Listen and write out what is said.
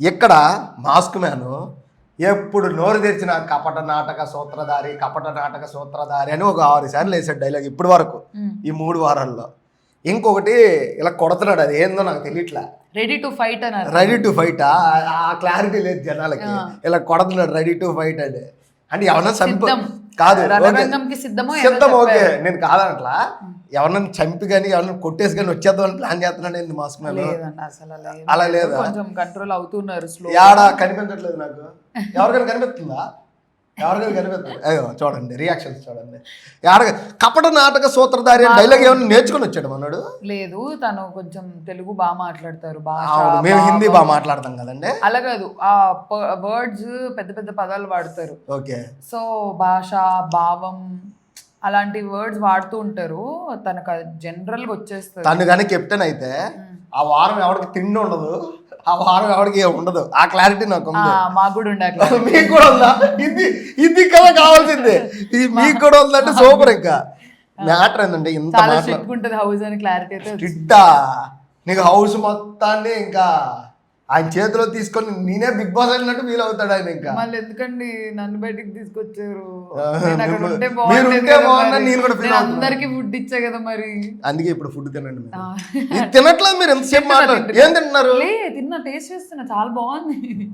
ఇక్కడ mask man. ఎప్పుడు నోరు తెరిచిన కపట నాటక సూత్రధారి కపట నాటక సూత్రధారి అని ఒక ఆరు సార్లు వేసాడు డైలాగ్ ఇప్పటి వరకు ఈ మూడు వారాల్లో. ఇంకొకటి ఇలా కొడుతున్నాడు అది ఏందో నాకు తెలియట్లా. రెడీ టు ఫైట్ అన్నారు. రెడీ టు ఫైట్ ఆ? క్లారిటీ లేదు జనాలకి. ఇలా కొడుతున్నాడు రెడీ టు ఫైట్ అని. అంటే ఎవరన్నా సిద్ధం. కాదు సిద్ధం ఓకే. నేను కాదనట్లా ఎవరన్నా చంపి కానీ ఎవరన్నా కొట్టేసి కానీ వచ్చేద్దామని ప్లాన్ చేస్తున్నాడు ఏంది మాస్క్ మ్యాన్ అసలు అలా లేదు. కొంచెం కంట్రోల్ అవుతున్నారు యాడ? కనిపించట్లేదు నాకు. ఎవరికైనా కనిపిస్తుందా? ఎవరికైనా కనిపిస్తుంది? అయ్యో చూడండి రియాక్షన్స్ చూడండి. యాడ కపట నాటక సూత్రధారి డైలాగ్ ఏమన్నా నేర్చుకొని వచ్చాడు మనోడు? లేదు తను కొంచెం తెలుగు బాగా మాట్లాడతారు అవును మేము హిందీ. బాగా మాట్లాడతాం కదండి? అలా కాదు ఆ వర్డ్స్ పెద్ద పెద్ద పదాలు వాడతారు. ఓకే. సో భాష భావం అలాంటి వర్డ్స్ వాడుతూ ఉంటారు. తనకు జనరల్గా వచ్చేస్తుంది. తను కానీ కెప్టెన్ అయితే ఆ వారం ఎవరికి తిండి ఉండదు ఆ వారం ఎవరికి ఉండదు. ఆ క్లారిటీ నాకు ఉంది. మాకు కూడా ఉండాలి మీకు కూడా ఉందా? ఇది ఇది కదా కావాల్సింది. ఇది మీకు కూడా ఉందంటే సూపర్ ఇంకా. మ్యాటర్ ఏంటంటే ఇంత ఉంటుంది హౌస్ అని క్లారిటీ అయితే నీకు హౌస్ మొత్తాన్ని ఇంకా ఆయన చేతిలో తీసుకొని నేనే బిగ్ బాస్ అయినట్టు ఫీల్ అవుతాడు ఆయన ఇంకా. మళ్ళీ ఎందుకండి నన్ను బయటికి తీసుకొచ్చారు? నేను కూడా. అందరికి ఫుడ్ ఇచ్చా కదా మరి. అందుకే ఇప్పుడు ఫుడ్ తినండి తినట్లేదు మీరు ఎంతసేపు మాట్లాడు ఏం తింటున్నారు? లే తిన్నా టేస్ట్ చేస్తున్నా. చాలా బాగుంది.